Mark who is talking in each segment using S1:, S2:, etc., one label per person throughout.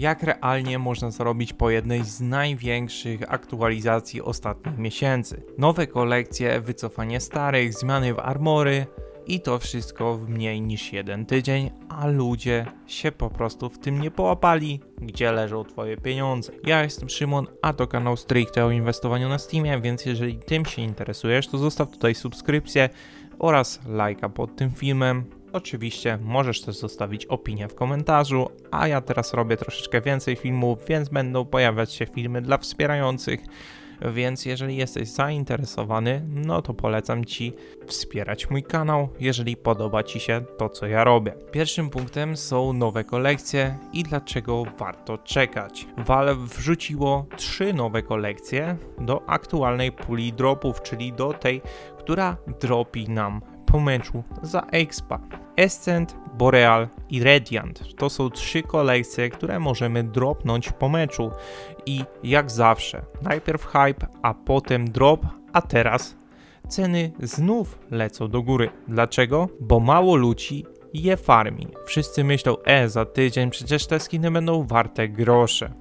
S1: jak realnie można zrobić po jednej z największych aktualizacji ostatnich miesięcy. Nowe kolekcje, wycofanie starych, zmiany w armory i to wszystko w mniej niż jeden tydzień, a ludzie się po prostu w tym nie połapali, gdzie leżą twoje pieniądze. Ja jestem Szymon, a to kanał stricte o inwestowaniu na Steamie, więc jeżeli tym się interesujesz, to zostaw tutaj subskrypcję oraz lajka pod tym filmem. Oczywiście możesz też zostawić opinię w komentarzu, a ja teraz robię troszeczkę więcej filmów, więc będą pojawiać się filmy dla wspierających. Więc jeżeli jesteś zainteresowany, no to polecam Ci wspierać mój kanał, jeżeli podoba Ci się to, co ja robię. Pierwszym punktem są nowe kolekcje i dlaczego warto czekać. Valve wrzuciło trzy nowe kolekcje do aktualnej puli dropów, czyli do tej, która dropi nam po meczu za Expa. Ascent, Boreal i Radiant to są trzy kolekcje, które możemy dropnąć po meczu i jak zawsze, najpierw hype, a potem drop, a teraz ceny znów lecą do góry. Dlaczego? Bo mało ludzi je farmi. Wszyscy myślą, e, za tydzień przecież te skiny będą warte grosze.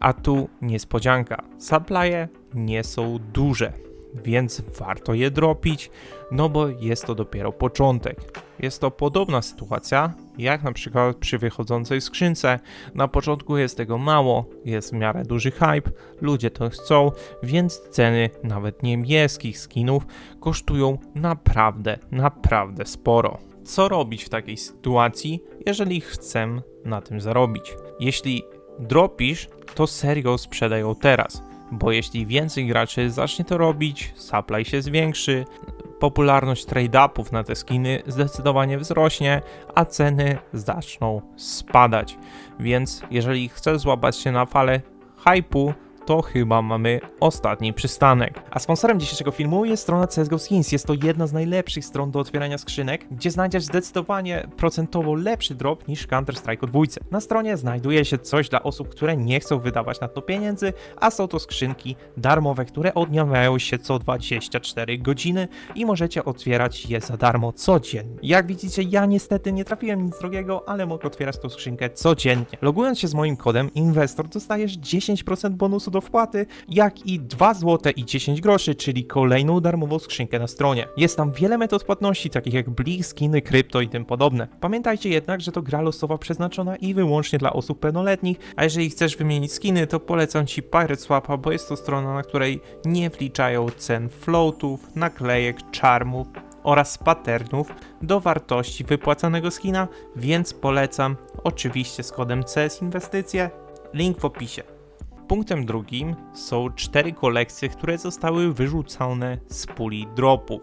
S1: A tu niespodzianka, supply'e nie są duże więc warto je dropić, no bo jest to dopiero początek. Jest to podobna sytuacja, jak na przykład przy wychodzącej skrzynce. Na początku jest tego mało, jest w miarę duży hype, ludzie to chcą, więc ceny nawet niebieskich skinów kosztują naprawdę, naprawdę sporo. Co robić w takiej sytuacji, jeżeli chcę na tym zarobić? Jeśli dropisz, to serio sprzedaj ją teraz bo jeśli więcej graczy zacznie to robić, supply się zwiększy, popularność trade-upów na te skiny zdecydowanie wzrośnie, a ceny zaczną spadać. Więc jeżeli chcesz złapać się na falę hypu, to chyba mamy ostatni przystanek. A sponsorem dzisiejszego filmu jest strona CSGO Skins. Jest to jedna z najlepszych stron do otwierania skrzynek, gdzie znajdziesz zdecydowanie procentowo lepszy drop niż Counter-Strike 2. Na stronie znajduje się coś dla osób, które nie chcą wydawać na to pieniędzy, a są to skrzynki darmowe, które odnawiają się co 24 godziny i możecie otwierać je za darmo codziennie. Jak widzicie, ja niestety nie trafiłem nic drogiego, ale mogę otwierać tą skrzynkę codziennie. Logując się z moim kodem Investor dostajesz 10% bonusu do wpłaty, jak i 2 zł i 10 groszy, czyli kolejną darmową skrzynkę na stronie. Jest tam wiele metod płatności, takich jak Blik, skiny, krypto i tym podobne. Pamiętajcie jednak, że to gra losowa przeznaczona i wyłącznie dla osób pełnoletnich, a jeżeli chcesz wymienić skiny, to polecam Ci Pirate Swapa, bo jest to strona, na której nie wliczają cen floatów, naklejek, charmów, oraz patternów do wartości wypłacanego skina, więc polecam oczywiście z kodem CS Inwestycje, link w opisie. Punktem drugim są cztery kolekcje, które zostały wyrzucone z puli dropów,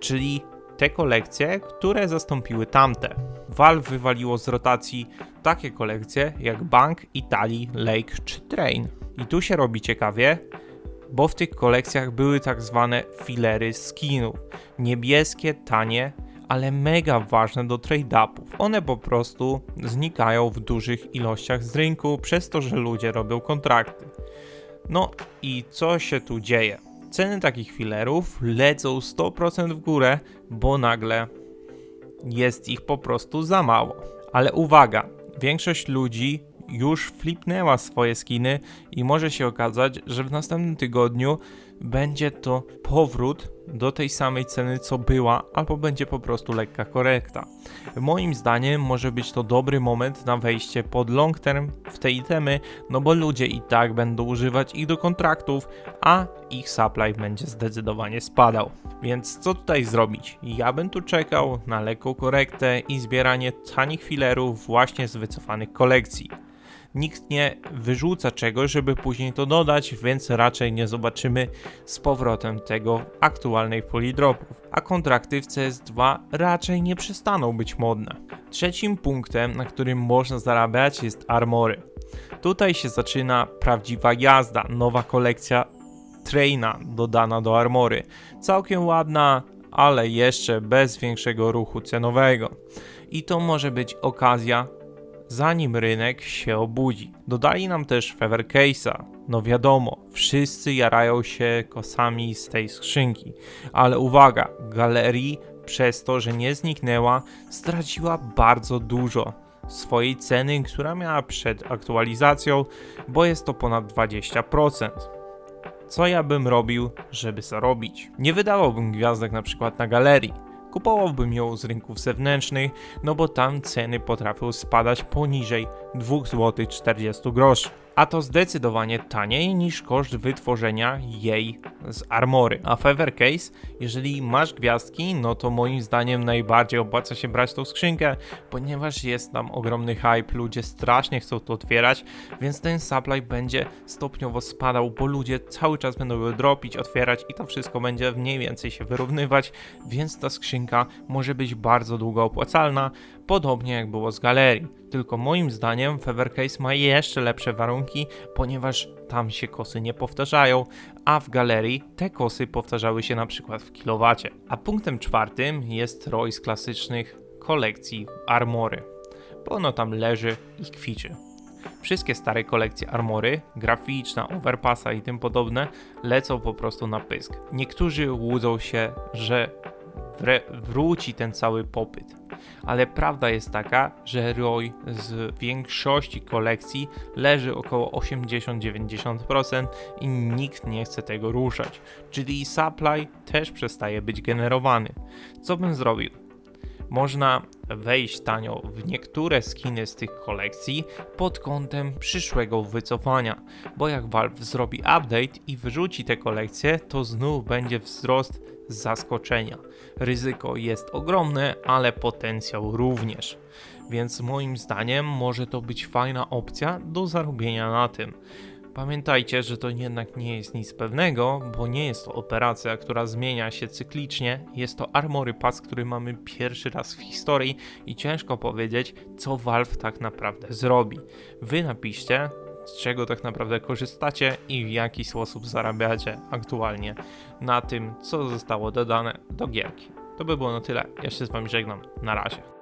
S1: czyli te kolekcje, które zastąpiły tamte. Valve wywaliło z rotacji takie kolekcje jak Bank, Italii, Lake czy Train. I tu się robi ciekawie, bo w tych kolekcjach były tak zwane filery skinów. Niebieskie, tanie, ale mega ważne do trade-upów. One po prostu znikają w dużych ilościach z rynku przez to, że ludzie robią kontrakty. No i co się tu dzieje? Ceny takich filerów lecą 100% w górę, bo nagle jest ich po prostu za mało. Ale uwaga, większość ludzi już flipnęła swoje skiny i może się okazać, że w następnym tygodniu będzie to powrót do tej samej ceny, co była, albo będzie po prostu lekka korekta. Moim zdaniem może być to dobry moment na wejście pod long term w te itemy, no bo ludzie i tak będą używać ich do kontraktów, a ich supply będzie zdecydowanie spadał. Więc co tutaj zrobić? Ja bym tu czekał na lekką korektę i zbieranie tanich filerów właśnie z wycofanych kolekcji nikt nie wyrzuca czegoś, żeby później to dodać, więc raczej nie zobaczymy z powrotem tego aktualnej puli dropów. A kontrakty w CS2 raczej nie przestaną być modne. Trzecim punktem, na którym można zarabiać jest armory. Tutaj się zaczyna prawdziwa jazda, nowa kolekcja Traina dodana do armory. Całkiem ładna, ale jeszcze bez większego ruchu cenowego. I to może być okazja zanim rynek się obudzi. Dodali nam też Fever Case'a. No wiadomo, wszyscy jarają się kosami z tej skrzynki, ale uwaga, galerii przez to, że nie zniknęła, straciła bardzo dużo. swojej ceny, która miała przed aktualizacją, bo jest to ponad 20%. Co ja bym robił, żeby zarobić? Nie wydawałbym gwiazdek na przykład na galerii. Kupowałbym ją z rynków zewnętrznych, no bo tam ceny potrafią spadać poniżej 2 zł 40 groszy. A to zdecydowanie taniej niż koszt wytworzenia jej z armory. A Feather Case, jeżeli masz gwiazdki, no to moim zdaniem najbardziej opłaca się brać tą skrzynkę, ponieważ jest tam ogromny hype, ludzie strasznie chcą to otwierać, więc ten supply będzie stopniowo spadał, bo ludzie cały czas będą go dropić, otwierać i to wszystko będzie mniej więcej się wyrównywać, więc ta skrzynka może być bardzo długo opłacalna, podobnie jak było z galerii. Tylko moim zdaniem Feather Case ma jeszcze lepsze warunki, ponieważ tam się kosy nie powtarzają, a w galerii te kosy powtarzały się na przykład w kilowacie. A punktem czwartym jest ROI z klasycznych kolekcji Armory, bo ono tam leży i kwiczy. Wszystkie stare kolekcje armory, graficzna, overpassa i tym podobne lecą po prostu na pysk. Niektórzy łudzą się, że wróci ten cały popyt. Ale prawda jest taka, że ROI z większości kolekcji leży około 80-90% i nikt nie chce tego ruszać. Czyli supply też przestaje być generowany. Co bym zrobił? Można wejść tanio w niektóre skiny z tych kolekcji pod kątem przyszłego wycofania, bo jak Valve zrobi update i wyrzuci te kolekcje, to znów będzie wzrost zaskoczenia. Ryzyko jest ogromne, ale potencjał również. Więc moim zdaniem może to być fajna opcja do zarobienia na tym. Pamiętajcie, że to jednak nie jest nic pewnego, bo nie jest to operacja, która zmienia się cyklicznie. Jest to Armory Pass, który mamy pierwszy raz w historii i ciężko powiedzieć, co Valve tak naprawdę zrobi. Wy napiszcie, z czego tak naprawdę korzystacie i w jaki sposób zarabiacie aktualnie na tym, co zostało dodane do gierki. To by było na tyle. Ja się z Wami żegnam. Na razie.